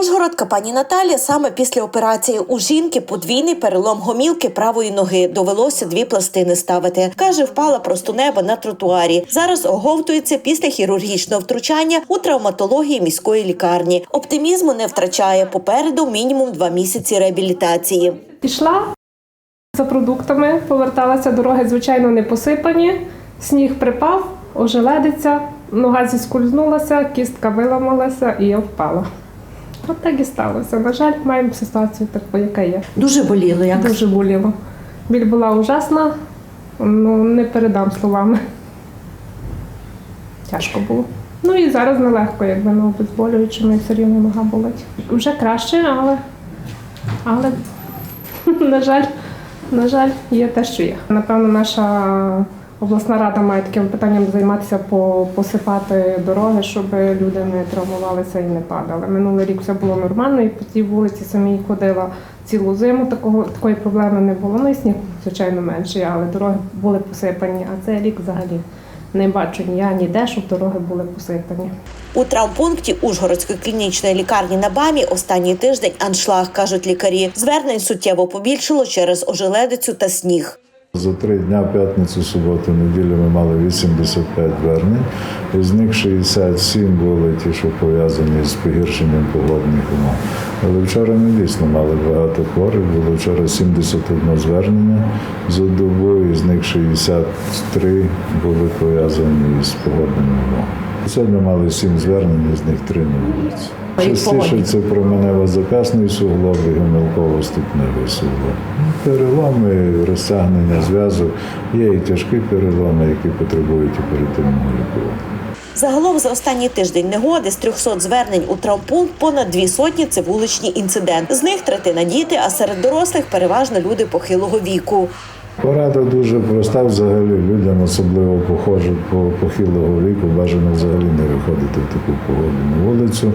Ужгородка пані Наталія саме після операції у жінки подвійний перелом гомілки правої ноги. Довелося дві пластини ставити. Каже, впала просто неба на тротуарі. Зараз оговтується після хірургічного втручання у травматології міської лікарні. Оптимізму не втрачає. Попереду мінімум два місяці реабілітації. Пішла за продуктами, поверталася дороги, звичайно, не посипані. Сніг припав, ожеледиться, нога зіскользнулася, кістка виламалася і я впала. От так і сталося. На жаль, маємо ситуацію таку, яка є. Дуже боліло. Як Дуже боліло. Біль була ужасна, ну не передам словами. Тяжко було. Ну і зараз нелегко, якби ну, обезболюючими все рівно нога болить. Вже краще, але, але на жаль, на жаль, є те, що є. Напевно, наша обласна рада має таким питанням займатися по посипати дороги, щоб люди не травмувалися і не падали. Минулий рік все було нормально, і по цій вулиці самій ходила цілу зиму. Такого такої проблеми не було. Ну і сніг, звичайно, менший, але дороги були посипані. А цей рік взагалі не бачу ні я, ніде, щоб дороги були посипані. у травмпункті Ужгородської клінічної лікарні на БАМі останній тиждень аншлаг, кажуть лікарі. Звернень суттєво побільшало через ожеледицю та сніг. За три дня, п'ятницю, суботу, неділю ми мали 85 звернень. Із них 67 були ті, що пов'язані з погіршенням погодних умов. Але вчора ми дійсно мали багато хворих. Було вчора 71 звернення за добу, із них 63 були пов'язані з погодними умовами. Сьогодні мали 7 звернень, з них 3 на вулиці. Частіше це променево-запясний суглоб і гомілково-ступневий суглоб. Переломи, розтягнення зв'язок. Є і тяжкі переломи, які потребують оперативного лікування. Загалом за останній тиждень негоди з 300 звернень у травмпункт понад дві сотні це вуличні інциденти. З них третина діти, а серед дорослих переважно люди похилого віку. Порада дуже проста взагалі людям, особливо похожу по похилого віку, бажано взагалі не виходити в таку погоду на вулицю,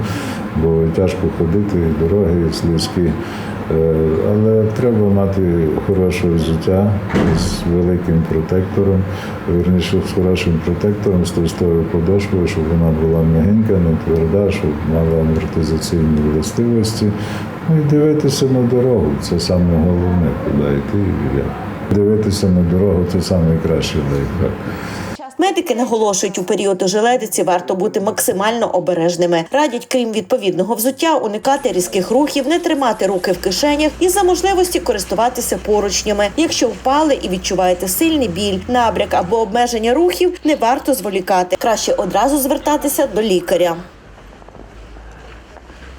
бо тяжко ходити, і дороги слизькі. Е, Але треба мати хороше взуття з великим протектором, верніше з хорошим протектором, з товстою подошвою, щоб вона була м'ягенька, не тверда, щоб мала амортизаційні властивості. Ну і дивитися на дорогу. Це саме головне, куди йти і як. Дивитися на дорогу це найкраще лайфхак. Медики наголошують, у період ожеледиці варто бути максимально обережними. Радять, крім відповідного взуття, уникати різких рухів, не тримати руки в кишенях і за можливості користуватися поручнями. Якщо впали і відчуваєте сильний біль, набряк або обмеження рухів, не варто зволікати. Краще одразу звертатися до лікаря.